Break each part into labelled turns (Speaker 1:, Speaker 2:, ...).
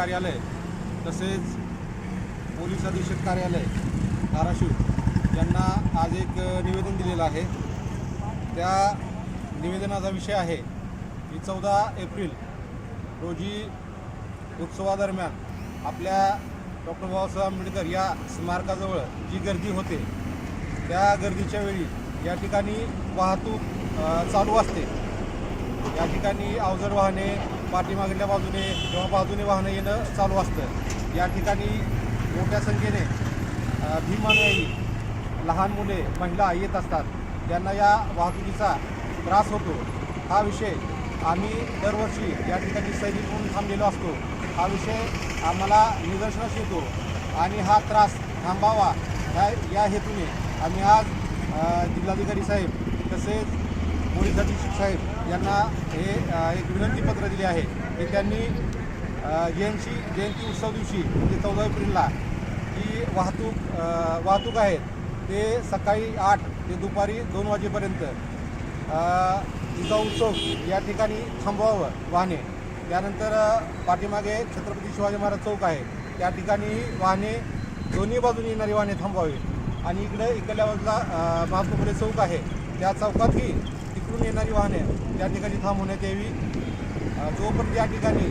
Speaker 1: कार्यालय तसेच पोलीस अधीक्षक कार्यालय धाराशिव यांना आज एक निवेदन दिलेलं आहे. त्या निवेदनाचा विषय आहे की चौदा एप्रिल रोजी उत्सवादरम्यान आपल्या डॉक्टर बाबासाहेब आंबेडकर या स्मारकाजवळ जी गर्दी होते त्या गर्दीच्या वेळी या ठिकाणी वाहतूक चालू असते. या ठिकाणी अवजड वाहने पाठीमागल्या बाजूने किंवा बाजूने वाहनं येणं चालू असतं. या ठिकाणी मोठ्या संख्येने भीमानुयायी लहान मुले महिला येत असतात. त्यांना या वाहतुकीचा त्रास होतो. हा विषय आम्ही दरवर्षी या ठिकाणी सैनिक म्हणून थांबलेलो असतो. हा विषय आम्हाला निदर्शनास येतो आणि हा त्रास थांबावा ह्या या हेतूने आम्ही आज जिल्हाधिकारी साहेब तसेच पोलीस अधीक्षक साहेब यांना हे एक विनंतीपत्र दिले आहे की त्यांनी जयंती जयंती उत्सव दिवशी म्हणजे चौदा एप्रिलला जी वाहतूक वाहतूक आहे ते सकाळी आठ ते दुपारी दोन वाजेपर्यंत तिचा उत्सव या ठिकाणी थांबवावं वाहने. त्यानंतर पाठीमागे छत्रपती शिवाजी महाराज चौक आहे त्या ठिकाणी वाहने दोन्ही बाजूनी येणारी वाहने थांबवावी. आणि इकडे इकडल्या बाजूला महात्मा फुले चौक आहे त्या चौकातही इकडून येणारी वाहने त्या ठिकाणी थांबवण्यात यावी. जोपर्यंत या ठिकाणी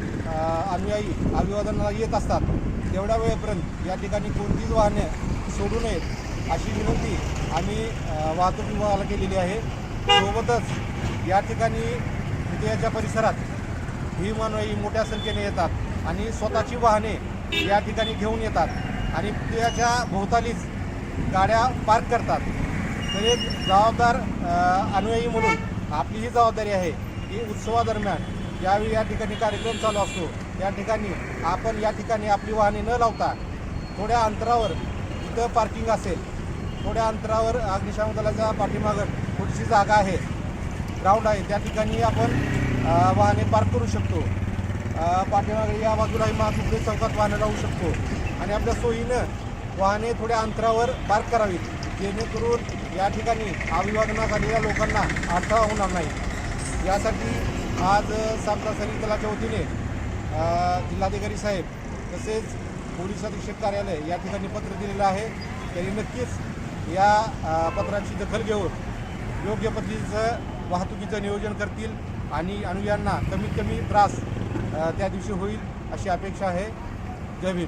Speaker 1: अनुयायी अभिवादनाला येत असतात तेवढ्या वेळेपर्यंत या ठिकाणी कोणतीच वाहने सोडू नयेत अशी विनंती आम्ही वाहतूक विभागाला केलेली आहे. सोबतच या ठिकाणी पुतळ्याच्या परिसरात भीमानवाई मोठ्या संख्येने येतात आणि स्वतःची वाहने या ठिकाणी घेऊन येतात आणि त्याच्या भोवतालीच गाड्या पार्क करतात. तर एक जबाबदार अनुयायी म्हणून आपली ही जबाबदारी आहे की उत्सवादरम्यान ज्यावेळी या ठिकाणी कार्यक्रम चालू असतो. त्या ठिकाणी आपण या ठिकाणी आपली वाहने न लावता थोड्या अंतरावर जिथं पार्किंग असेल थोड्या अंतरावर अग्निशामक दलाच्या पाठीमागं थोडीशी जागा आहे ग्राउंड आहे त्या ठिकाणी आपण वाहने पार्क करू शकतो. अ, पाठीमागे या बाजूलाही महाकुकडे चौकात वाहनं लावू शकतो. आणि आपल्या सोयीनं वाहने थोड्या अंतरावर पार्क करावीत. जेणेकरून या ठिकाणी अभिवादनास आलेल्या लोकांना अडथळा होणार नाही. यासाठी आज सामना सैनिक दलाच्या वतीने जिल्हाधिकारी साहेब तसेच पोलीस अधीक्षक कार्यालय या ठिकाणी पत्र दिलेलं आहे. त्यांनी नक्कीच या पत्राची दखल घेऊन योग्य पद्धतीचं वाहतुकीचं नियोजन करतील आणि अनुयांना कमीत कमी त्रास त्या दिवशी होईल अशी अपेक्षा आहे. जय भीम.